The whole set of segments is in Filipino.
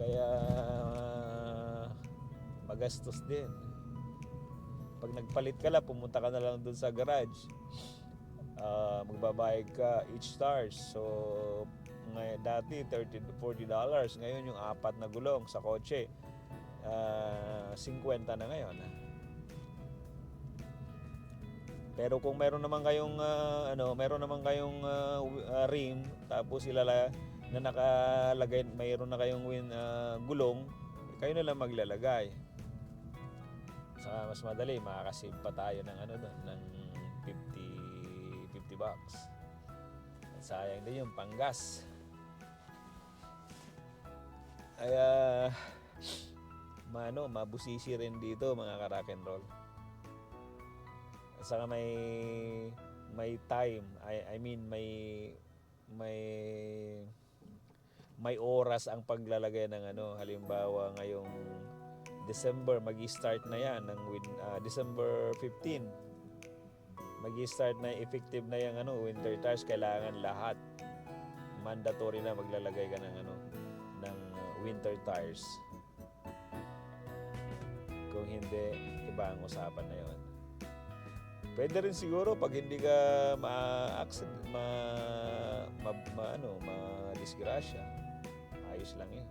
Kaya magastos din. Pag nagpalit ka lang, pumunta ka na lang dun sa garage. Ah, magbabayad ka each stars. So, ngay dati 30 to 40 dollars. Ngayon yung apat na gulong sa kotse. ah 50 na ngayon. Pero kung meron naman kayong ah, ano, meron naman kayong wi- ah, rim tapos ilala na nakalagay mayroon na kayong win ah, gulong, kayo na lang maglalagay. Saka mas madali, makakasave pa tayo ng ano doon, ng 50 50 bucks. At sayang din yung panggas. Kaya maano, mabusisi rin dito mga ka-rock and roll. At saka may may time, I, I mean may may may oras ang paglalagay ng ano, halimbawa ngayong December magi-start na 'yan ng win, ah, December 15. Magi-start na effective na 'yang ano, winter tires kailangan lahat mandatory na maglalagay ka ng ano ng winter tires. Kung hindi, iba ang usapan na 'yon. Pwede rin siguro pag hindi ka ma-accident, ma, ma, ma ano, ma-disgrasya. Ayos lang 'yun.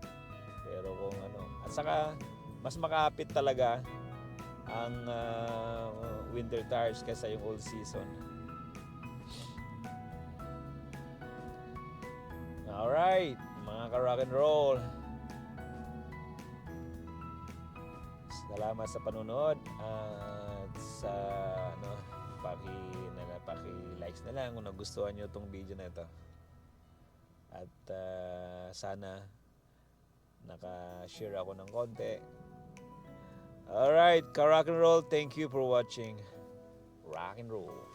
Pero kung ano, at saka mas makapit talaga ang ah, winter tires kaysa yung old season. Alright, mga ka-rock and roll. Salamat sa panunod at sa ano, paki na paki likes na lang kung nagustuhan niyo tong video na ito. At ah, sana naka-share ako ng konti. Alright, ka rock and roll, thank you for watching. Rock and roll.